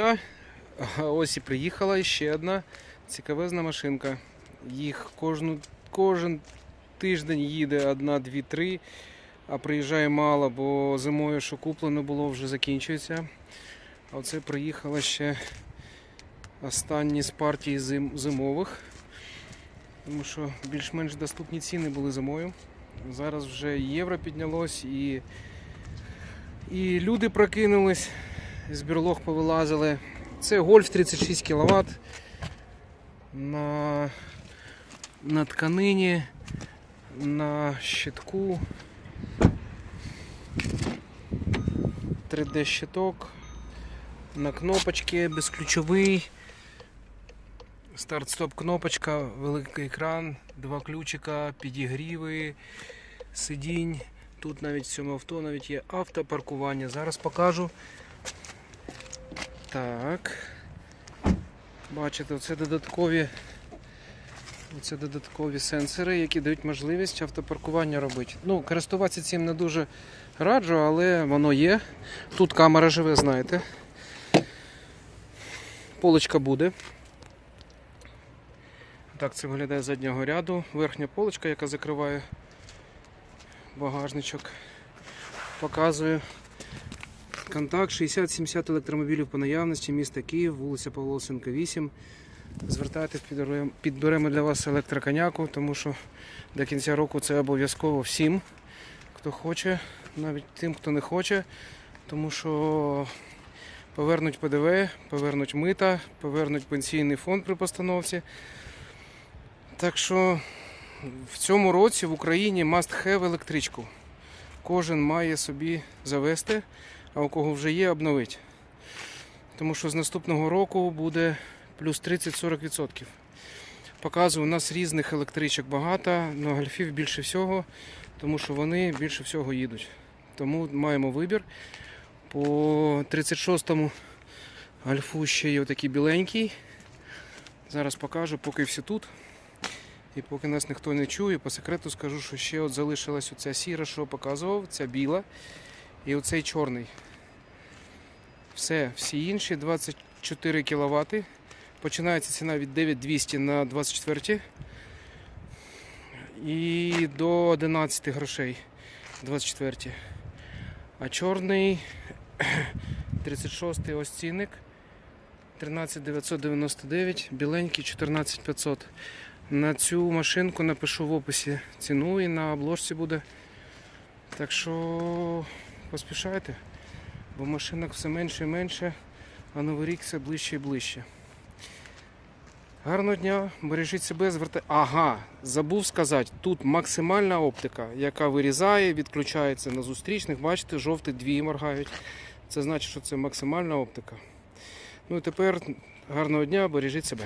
дня. Ось і приїхала ще одна цікавезна машинка. Їх кожну, кожен тиждень їде одна, дві, три, а приїжджає мало, бо зимою, що куплено було, вже закінчується. А оце приїхала ще останні з партії зим, зимових. Тому що більш-менш доступні ціни були зимою. Зараз вже євро піднялось і, і люди прокинулись з берлог повилазили. Це гольф 36 кВт на, на тканині, на щитку. 3D щиток, на кнопочці безключовий. Старт-стоп кнопочка, великий екран, два ключика, підігріви, сидінь. Тут навіть в цьому авто навіть є автопаркування. Зараз покажу. Так. Бачите, це додаткові, це додаткові сенсори, які дають можливість автопаркування робити. Ну, користуватися цим не дуже раджу, але воно є. Тут камера живе, знаєте. Полочка буде. Так це виглядає заднього ряду. Верхня полочка, яка закриває багажничок. Показую. Контакт 60-70 електромобілів по наявності, місто Київ, вулиця Павлосенка 8. Звертайтесь, підберемо- підберемо для вас електроконяку, тому що до кінця року це обов'язково всім, хто хоче, навіть тим, хто не хоче, тому що повернуть ПДВ, повернуть мита, повернуть пенсійний фонд при постановці. Так що в цьому році в Україні must have електричку. Кожен має собі завести а у кого вже є, обновити. Тому що з наступного року буде плюс 30-40%. Показую, у нас різних електричок багато, але гольфів більше всього, тому що вони більше всього їдуть. Тому маємо вибір. По 36-му гольфу ще є отакий біленький. Зараз покажу, поки всі тут. І поки нас ніхто не чує, по секрету скажу, що ще от залишилась оця сіра, що показував, ця біла. І оцей чорний. Все, всі інші 24 кВт. Починається ціна від 9200 на 24 і до 11 грошей 24. А чорний 36 ось цінник 13999, біленький 14500. На цю машинку напишу в описі ціну і на обложці буде. Так що поспішайте, бо машинок все менше і менше, а новий рік все ближче і ближче. Гарного дня, бережіть себе, звертайте. Ага, забув сказати, тут максимальна оптика, яка вирізає, відключається на зустрічних. Бачите, жовті дві моргають. Це значить, що це максимальна оптика. Ну і тепер гарного дня, бережіть себе.